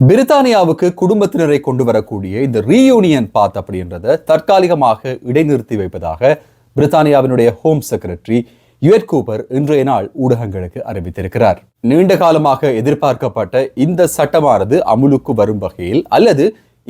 பிரித்தானியாவுக்கு குடும்பத்தினரை கொண்டு வரக்கூடிய இந்த ரீயூனியன் பாத் அப்படின்றத தற்காலிகமாக இடைநிறுத்தி வைப்பதாக பிரித்தானியாவினுடைய ஹோம் செக்ரட்டரி யுவெட் கூப்பர் இன்றைய நாள் ஊடகங்களுக்கு அறிவித்திருக்கிறார். நீண்ட காலமாக எதிர்பார்க்கப்பட்ட இந்த சட்டமானது அமுலுக்கு வரும் வகையில் அல்லது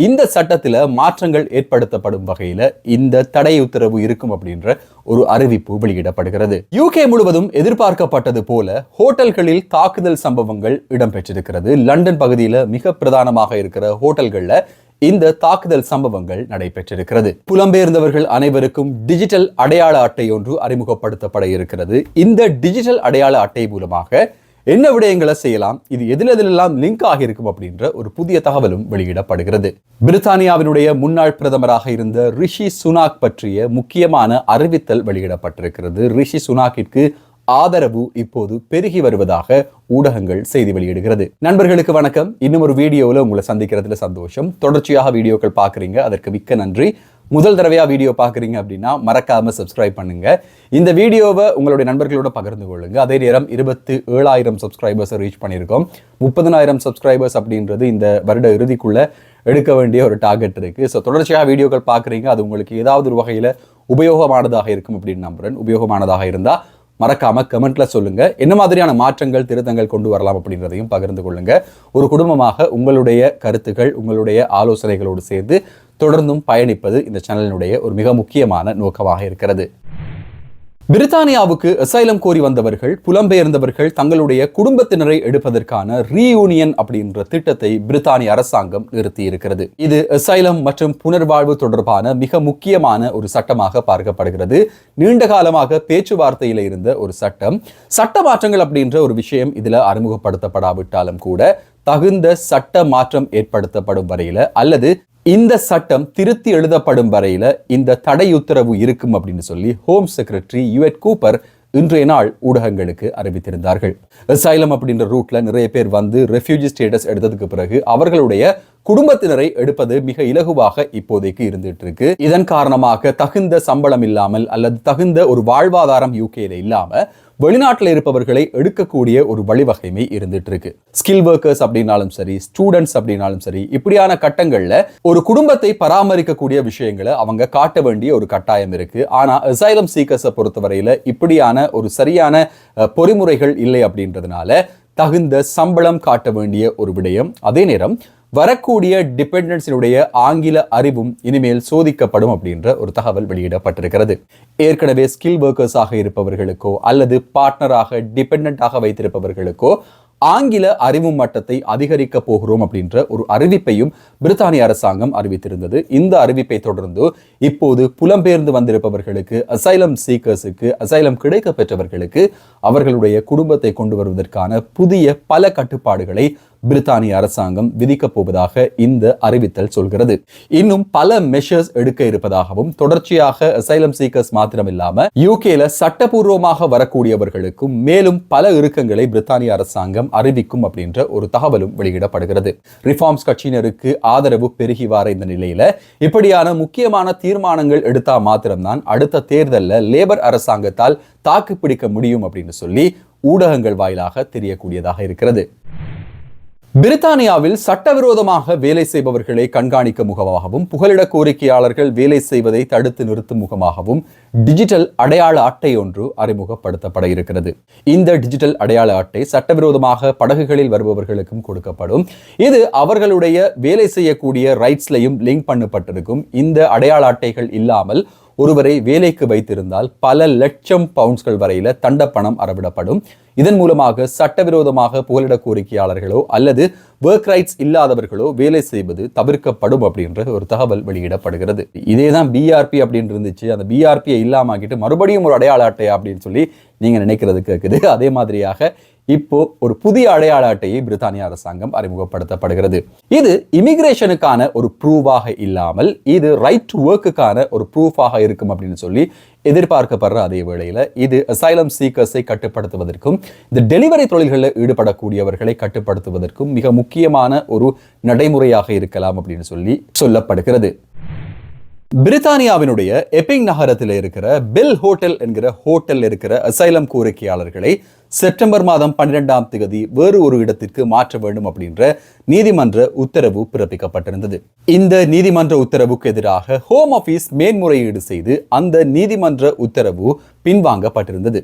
இந்த சட்டத்தில் மாற்றங்கள் ஏற்படுத்தப்படும் வகையில் இந்த தடை உத்தரவு இருக்கும் அப்படின்ற ஒரு அறிவிப்பு வெளியிடப்படுகிறது. யூகே முழுவதும் எதிர்பார்க்கப்பட்டது போல ஹோட்டல்களில் தாக்குதல் சம்பவங்கள் இடம்பெற்றிருக்கிறது. லண்டன் பகுதியில் மிக பிரதானமாக இருக்கிற ஹோட்டல்களில் இந்த தாக்குதல் சம்பவங்கள் நடைபெற்றிருக்கிறது. புலம்பெயர்ந்தவர்கள் அனைவருக்கும் டிஜிட்டல் அடையாள அட்டை ஒன்று அறிமுகப்படுத்தப்பட இருக்கிறது. இந்த டிஜிட்டல் அடையாள அட்டை மூலமாக என்ன விடயங்களை செய்யலாம் இது எதில் எதிலெல்லாம் லிங்க் ஆகியிருக்கும் அப்படின்ற ஒரு புதிய தகவலும் வெளியிடப்படுகிறது. பிரித்தானியாவினுடைய முன்னாள் பிரதமராக இருந்த ரிஷி சுனாக் பற்றிய முக்கியமான அறிவித்தல் வெளியிடப்பட்டிருக்கிறது. ரிஷி சுனாக்கிற்கு ஆதரவு இப்போது பெருகி வருவதாக ஊடகங்கள் செய்தி வெளியிடுகிறது. நண்பர்களுக்கு வணக்கம். இன்னும் ஒரு வீடியோவில் உங்களை சந்திக்கிறதுல சந்தோஷம். தொடர்ச்சியாக வீடியோக்கள் பார்க்குறீங்க. அதற்கு மிக்க நன்றி. முதல் தடவையாக வீடியோ பார்க்குறீங்க அப்படின்னா மறக்காமல் சப்ஸ்கிரைப் பண்ணுங்கள் இந்த வீடியோவை உங்களுடைய நண்பர்களோட பகிர்ந்து கொள்ளுங்கள் அதே நேரம் இருபத்தி ஏழாயிரம் சப்ஸ்கிரைபர்ஸை ரீச் பண்ணியிருக்கோம். முப்பதனாயிரம் சப்ஸ்கிரைபர்ஸ் அப்படின்றது இந்த வருட இறுதிக்குள்ளே எடுக்க வேண்டிய ஒரு டார்கெட் இருக்குது ஸோ தொடர்ச்சியாக வீடியோக்கள் பார்க்குறீங்க. அது உங்களுக்கு ஏதாவது ஒரு வகையில் உபயோகமானதாக இருக்கும் அப்படின்னு நம்புகிறேன் உபயோகமானதாக இருந்தால் மறக்காம கமெண்ட்ல சொல்லுங்க. என்ன மாதிரியான மாற்றங்கள் திருத்தங்கள் கொண்டு வரலாம் அப்படின்றதையும் பகிர்ந்து கொள்ளுங்க. ஒரு குடும்பமாக உங்களுடைய கருத்துக்கள் உங்களுடைய ஆலோசனைகளோடு சேர்ந்து தொடர்ந்தும் பயணிப்பது இந்த சேனலினுடைய ஒரு மிக முக்கியமான நோக்கமாக இருக்கிறது. பிரித்தானியாவுக்கு அசைலம் கோரி வந்தவர்கள் புலம்பெயர்ந்தவர்கள் தங்களுடைய குடும்பத்தினரை எடுப்பதற்கான ரீயூனியன் அப்படின்ற திட்டத்தை பிரித்தானிய அரசாங்கம் நிறுத்தி இருக்கிறது இது அசைலம் மற்றும் புனர்வாழ்வு தொடர்பான மிக முக்கியமான ஒரு சட்டமாக பார்க்கப்படுகிறது. நீண்ட காலமாக பேச்சுவார்த்தையில் இருந்த ஒரு சட்டம். சட்ட மாற்றங்கள் அப்படின்ற ஒரு விஷயம் இதில் அறிமுகப்படுத்தப்படாவிட்டாலும் கூட தகுந்த சட்ட மாற்றம் ஏற்படுத்தப்படும் வரையில அல்லது இந்த சட்டம் திருத்தி எழுதப்படும் வரையில இந்த தடை உத்தரவு இருக்கும் அப்படின்னு சொல்லி ஹோம் செக்ரட்டரி யுஎட் கூப்பர் இன்றைய நாள் ஊடகங்களுக்கு அறிவித்திருந்தார்கள். அசைலம் அப்படின்ற ரூட்ல நிறைய பேர் வந்து ரெஃப்யூஜி ஸ்டேட்டஸ் எடுத்ததுக்கு பிறகு அவர்களுடைய குடும்பத்தினரை எடுப்பது மிக இலகுவாக இப்போதைக்கு இருந்துட்டு இருக்கு இதன் காரணமாக தகுந்த சம்பளம் இல்லாமல் அல்லது தகுந்த ஒரு வாழ்வாதாரம் யூகேல இல்லாம வெளிநாட்டில் இருப்பவர்களை எடுக்கக்கூடிய ஒரு வழிவகைமை இருந்துட்டு இருக்கு ஸ்கில் ஒர்க்கர்ஸ் அப்படின்னாலும் சரி ஸ்டூடெண்ட்ஸ் அப்படின்னாலும் சரி இப்படியான கட்டங்கள்ல ஒரு குடும்பத்தை பராமரிக்கக்கூடிய விஷயங்களை அவங்க காட்ட வேண்டிய ஒரு கட்டாயம் இருக்கு. ஆனா அசைலம் சீக்கர்ஸை பொறுத்தவரையில இப்படியான ஒரு சரியான பொறிமுறைகள் இல்லை அப்படின்றதுனால தகுந்த சம்பளம் காட்ட வேண்டிய ஒரு விடயம். அதே நேரம் வரக்கூடிய டிபெண்டன்ஸினுடைய ஆங்கில அறிவும் இனிமேல் சோதிக்கப்படும் அப்படின்ற ஒரு தகவல் வெளியிடப்பட்டிருக்கிறது. ஏற்கனவே ஸ்கில் ஒர்க்கர்ஸாக இருப்பவர்களுக்கோ அல்லது பார்ட்னராக டிபெண்டாக வைத்திருப்பவர்களுக்கோ ஆங்கில அறிவு மட்டத்தை அதிகரிக்க போகிறோம் அப்படின்ற ஒரு அறிவிப்பையும் பிரித்தானிய அரசாங்கம் அறிவித்திருந்தது. இந்த அறிவிப்பை தொடர்ந்து இப்போது புலம்பெயர்ந்து வந்திருப்பவர்களுக்கு அசைலம் சீக்கர்ஸுக்கு அசைலம் கிடைக்க பெற்றவர்களுக்கு அவர்களுடைய குடும்பத்தை கொண்டு வருவதற்கான புதிய பல கட்டுப்பாடுகளை பிரித்தானிய அரசாங்கம் விதிக்கப் போவதாக இந்த அறிவித்தல் சொல்கிறது. இன்னும் பல மெஷர்ஸ் எடுக்க இருப்பதாகவும் தொடர்ச்சியாக அசைலம் சீக்கர்ஸ் மாத்திரமில்லாம யூகேல சட்டபூர்வமாக வரக்கூடியவர்களுக்கும் மேலும் பல இறுக்கங்களை பிரித்தானிய அரசாங்கம் அறிவிக்கும் அப்படின்ற ஒரு தகவலும் வெளியிடப்படுகிறது. ரிஃபார்ம்ஸ் கட்சியினருக்கு ஆதரவு பெருகி வர இந்த நிலையில இப்படியான முக்கியமான தீர்மானங்கள் எடுத்தா மாத்திரம்தான் அடுத்த தேர்தல்ல லேபர் அரசாங்கத்தால் தாக்கு பிடிக்க முடியும் அப்படின்னு சொல்லி ஊடகங்கள் வாயிலாக தெரியக்கூடியதாக இருக்கிறது. பிரித்தானியாவில் சட்டவிரோதமாக வேலை செய்பவர்களை கண்காணிக்க முகமாகவும் புகலிட கோரிக்கையாளர்கள் வேலை செய்வதை தடுத்து நிறுத்தும் முகமாகவும் டிஜிட்டல் அடையாள அட்டை ஒன்று அறிமுகப்படுத்தப்பட இருக்கிறது. இந்த டிஜிட்டல் அடையாள அட்டை சட்டவிரோதமாக படகுகளில் வருபவர்களுக்கும் கொடுக்கப்படும். இது அவர்களுடைய வேலை செய்யக்கூடிய ரைட்ஸ்லையும் லிங்க் பண்ணப்பட்டிருக்கும். இந்த அடையாள அட்டைகள் இல்லாமல் ஒருவரை வேலைக்கு வைத்திருந்தால் பல லட்சம் பவுண்ட்ஸ்கள் வரையில தண்டப்பணம் அறவிடப்படும். இதன் மூலமாக சட்டவிரோதமாக புகலிட கோரிக்கையாளர்களோ அல்லது ஒர்க் ரைட்ஸ் இல்லாதவர்களோ வேலை செய்வது தவிர்க்கப்படும் அப்படின்ற ஒரு தகவல் வெளியிடப்படுகிறது. இதே தான் பிஆர்பி அப்படின்னு இருந்துச்சு. அந்த பிஆர்பியை இல்லாமக்கிட்டு மறுபடியும் ஒரு அடையாள அட்டை அப்படின்னு சொல்லி நீங்க நினைக்கிறது கேட்குது அதே மாதிரியாக இப்போ ஒரு புதிய அடையாள அட்டையை பிரித்தானிய அரசாங்கம் அறிமுகப்படுத்தப்படுகிறது. இது இமிகிரேஷனுக்கான ஒரு ப்ரூவாக இல்லாமல் இது ரைட் டு ஒர்க்குக்கான ஒரு ப்ரூஃபாக இருக்கும் அப்படின்னு சொல்லி எதிர்பார்க்கப்படுற அதே வேளையில் இது அசைலம் சீக்கர்ஸை கட்டுப்படுத்துவதற்கும் இந்த டெலிவரி தொழில்களில் ஈடுபடக்கூடியவர்களை கட்டுப்படுத்துவதற்கும் மிக முக்கியமான ஒரு நடைமுறையாக இருக்கலாம் அப்படின்னு சொல்லி சொல்லப்படுகிறது. பிரித்தானியாவினுடைய எப்பிங் நகரத்தில் இருக்கிற பில் ஹோட்டல் என்கிற ஹோட்டல் இருக்கிற அசைலம் கோரிக்கையாளர்களை செப்டம்பர் மாதம் பன்னிரெண்டாம் தேதி வேறு ஒரு இடத்திற்கு மாற்ற வேண்டும் அப்படின்ற நீதிமன்ற உத்தரவு பிறப்பிக்கப்பட்டிருந்தது. இந்த நீதிமன்ற உத்தரவுக்கு எதிராக ஹோம் ஆபீஸ் மேன்முறையீடு செய்து அந்த நீதிமன்ற உத்தரவு பின்வாங்கப்பட்டிருந்தது.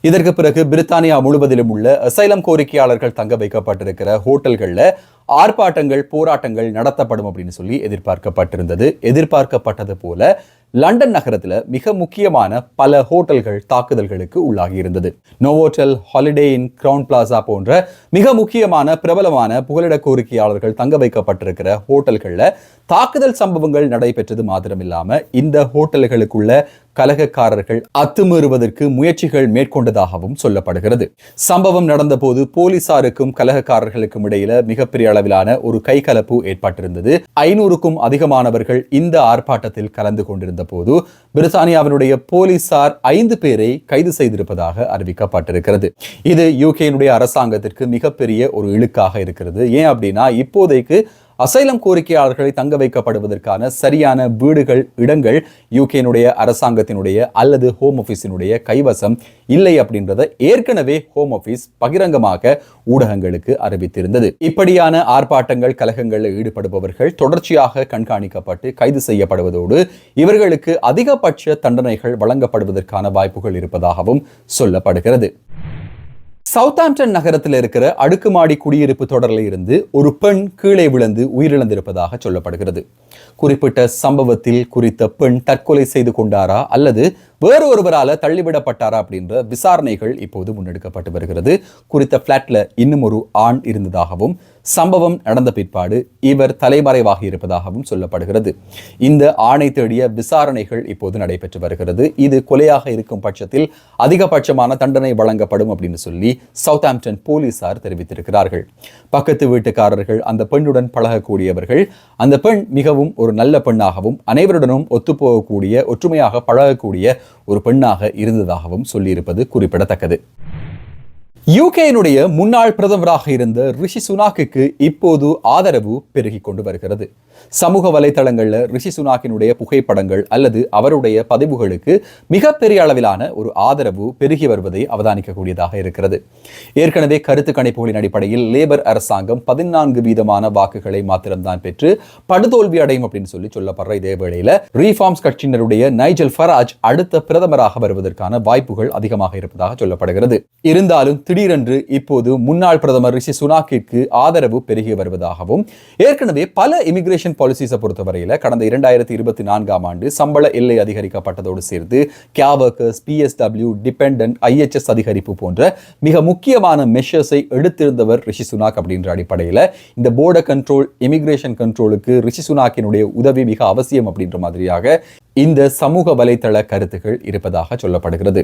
இதற்கு பிறகு பிரித்தானியா முழுவதிலும் உள்ள அசைலம் கோரிக்கையாளர்கள் தங்க வைக்கப்பட்டிருக்கிற ஹோட்டல்களில் ஆர்ப்பாட்டங்கள் போராட்டங்கள் நடத்தப்படும் அப்படின்னு சொல்லி எதிர்பார்க்கப்பட்டிருந்தது. எதிர்பார்க்கப்பட்டது போல லண்டன் நகரத்தில் மிக முக்கியமான பல ஹோட்டல்கள் தாக்குதல்களுக்கு உள்ளாகி இருந்தது. Novotel Holiday Inn Crowne Plaza போன்ற மிக முக்கியமான பிரபலமான புகலிட கோரிக்கையாளர்கள் தங்க வைக்கப்பட்டிருக்கிற ஹோட்டல்களில் தாக்குதல் சம்பவங்கள் நடைபெற்றது மாத்திரமில்லாமல் இந்த ஹோட்டல்களுக்குள்ள கலகக்காரர்கள் அத்துமீறுவதற்கு முயற்சிகள் மேற்கொண்டதாகவும் சொல்லப்படுகிறது. சம்பவம் நடந்தபோது போலீசாருக்கும் கலகக்காரர்களுக்கும் இடையில மிகப்பெரிய அளவிலான ஒரு கைகலப்பு ஏற்பட்டிருந்தது. ஐநூறுக்கும் அதிகமானவர்கள் இந்த ஆர்ப்பாட்டத்தில் கலந்து கொண்டிருந்த போது பிரித்தானியாவினுடைய போலீசார் ஐந்து பேரை கைது செய்திருப்பதாக அறிவிக்கப்பட்டிருக்கிறது. இது யூகேனுடைய அரசாங்கத்திற்கு மிகப்பெரிய ஒரு இழுக்காக இருக்கிறது. ஏன் அப்படின்னா இப்போதைக்கு அசைலம் கோரிக்கையாளர்களை தங்க வைக்கப்படுவதற்கான சரியான வீடுகள் இடங்கள் யூகேனுடைய அரசாங்கத்தினுடைய அல்லது ஹோம் ஆஃபீஸினுடைய கைவசம் இல்லை அப்படின்றத ஏற்கனவே ஹோம் ஆஃபீஸ் பகிரங்கமாக ஊடகங்களுக்கு அறிவித்திருந்தது. இப்படியான ஆர்ப்பாட்டங்கள் கலகங்களில் ஈடுபடுபவர்கள் தொடர்ச்சியாக கண்காணிக்கப்பட்டு கைது செய்யப்படுவதோடு இவர்களுக்கு அதிகபட்ச தண்டனைகள் வழங்கப்படுவதற்கான வாய்ப்புகள் இருப்பதாகவும் சொல்லப்படுகிறது. சவுத்தாம்டன் நகரத்தில் இருக்கிற அடுக்குமாடி குடியிருப்பு தொடரில் இருந்து ஒரு பெண் கீழே விழுந்து உயிரிழந்திருப்பதாக சொல்லப்படுகிறது. குறிப்பிட்ட சம்பவத்தில் குறித்த பெண் தற்கொலை செய்து கொண்டாரா அல்லது வேறு ஒருவரால் தள்ளிவிடப்பட்டாரா அப்படின்ற விசாரணைகள் இப்போது முன்னெடுக்கப்பட்டு வருகிறது. குறித்த ஃப்ளாட்டில் இன்னும் ஒரு ஆண் இருந்ததாகவும் சம்பவம் நடந்த பிற்பாடு இவர் தலைமறைவாக இருப்பதாகவும் சொல்லப்படுகிறது. இந்த ஆணை தேடிய விசாரணைகள் இப்போது நடைபெற்று வருகிறது. இது கொலையாக இருக்கும் பட்சத்தில் அதிகபட்சமான தண்டனை வழங்கப்படும் அப்படின்னு சொல்லி சவுத் ஆம்டன் போலீசார் தெரிவித்திருக்கிறார்கள். பக்கத்து வீட்டுக்காரர்கள் அந்த பெண்ணுடன் பழகக்கூடியவர்கள் அந்த பெண் மிகவும் ஒரு நல்ல பெண்ணாகவும் அனைவருடனும் ஒத்துப்போகக்கூடிய ஒற்றுமையாக பழகக்கூடிய ஒரு பெண்ணாக இருந்ததாகவும் சொல்லியிருப்பது குறிப்பிடத்தக்கது. யூகேனுடைய முன்னாள் பிரதமராக இருந்த ரிஷி சுனாக்குக்கு இப்போது ஆதரவு பெருகி கொண்டு வருகிறது. சமூக வலைதளங்களில் ரிஷி சுனாக்கினுடைய புகைப்படங்கள் அல்லது அவருடைய பதிவுகளுக்கு மிகப்பெரிய அளவிலான ஒரு ஆதரவு பெருகி வருவதை அவதானிக்கக்கூடியதாக இருக்கிறது. ஏற்கனவே கருத்து கணிப்புகளின் அடிப்படையில் லேபர் அரசாங்கம் பதினான்கு வீதமான வாக்குகளை மாத்திரம்தான் பெற்று படுதோல்வி அடையும் அப்படின்னு சொல்லி சொல்லப்படுற இதே வேளையில ரீஃபார்ம்ஸ் கட்சியினருடைய நைஜல் ஃபராஜ் அடுத்த பிரதமராக வருவதற்கான வாய்ப்புகள் அதிகமாக இருப்பதாக சொல்லப்படுகிறது. இருந்தாலும் திடீரென்று இப்போது முன்னாள் பிரதமர் ரிஷி சுனாக்கிற்கு ஆதரவு பெருகி வருவதாகவும் ஏற்கனவே பல இமிகிரேஷன் பாலிசிஸை பொறுத்தவரையில் கடந்த இரண்டாயிரத்தி இருபத்தி நான்காம் ஆண்டு சம்பள எல்லை அதிகரிக்கப்பட்டதோடு சேர்த்து care workers PSW dependent IHS அதிகரிப்பு போன்ற மிக முக்கியமான மெஷர்ஸை எடுத்திருந்தவர் ரிஷி சுனாக் அப்படின்ற அடிப்படையில் இந்த போர்டர் கண்ட்ரோல் இமிகிரேஷன் கண்ட்ரோலுக்கு ரிஷி சுனாக்கினுடைய உதவி மிக அவசியம் அப்படின்ற மாதிரியாக இந்த சமூக வலைத்தள கருத்துக்கள் இருப்பதாக சொல்லப்படுகிறது.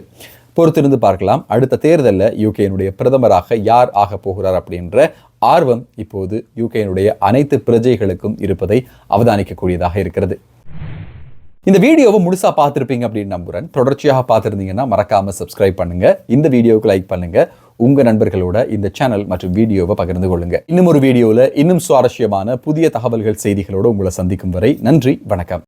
பொறுத்திருந்து பார்க்கலாம். அடுத்த தேர்தலில் யூகேனுடைய பிரதமராக யார் ஆக போகிறார் அப்படின்ற ஆர்வம் இப்போது யூகேனுடைய அனைத்து பிரஜைகளுக்கும் இருப்பதை அவதானிக்கக்கூடியதாக இருக்கிறது. இந்த வீடியோவை முழுசாக பார்த்துருப்பீங்க அப்படின்னு நம்புகிறேன் தொடர்ச்சியாக பார்த்துருந்தீங்கன்னா மறக்காமல் சப்ஸ்கிரைப் பண்ணுங்கள் இந்த வீடியோவுக்கு லைக் பண்ணுங்கள் உங்கள் நண்பர்களோட இந்த சேனல் மற்றும் வீடியோவை பகிர்ந்து கொள்ளுங்கள் இன்னும் ஒரு வீடியோவில் இன்னும் சுவாரஸ்யமான புதிய தகவல்கள் செய்திகளோடு உங்களை சந்திக்கும் வரை நன்றி வணக்கம்.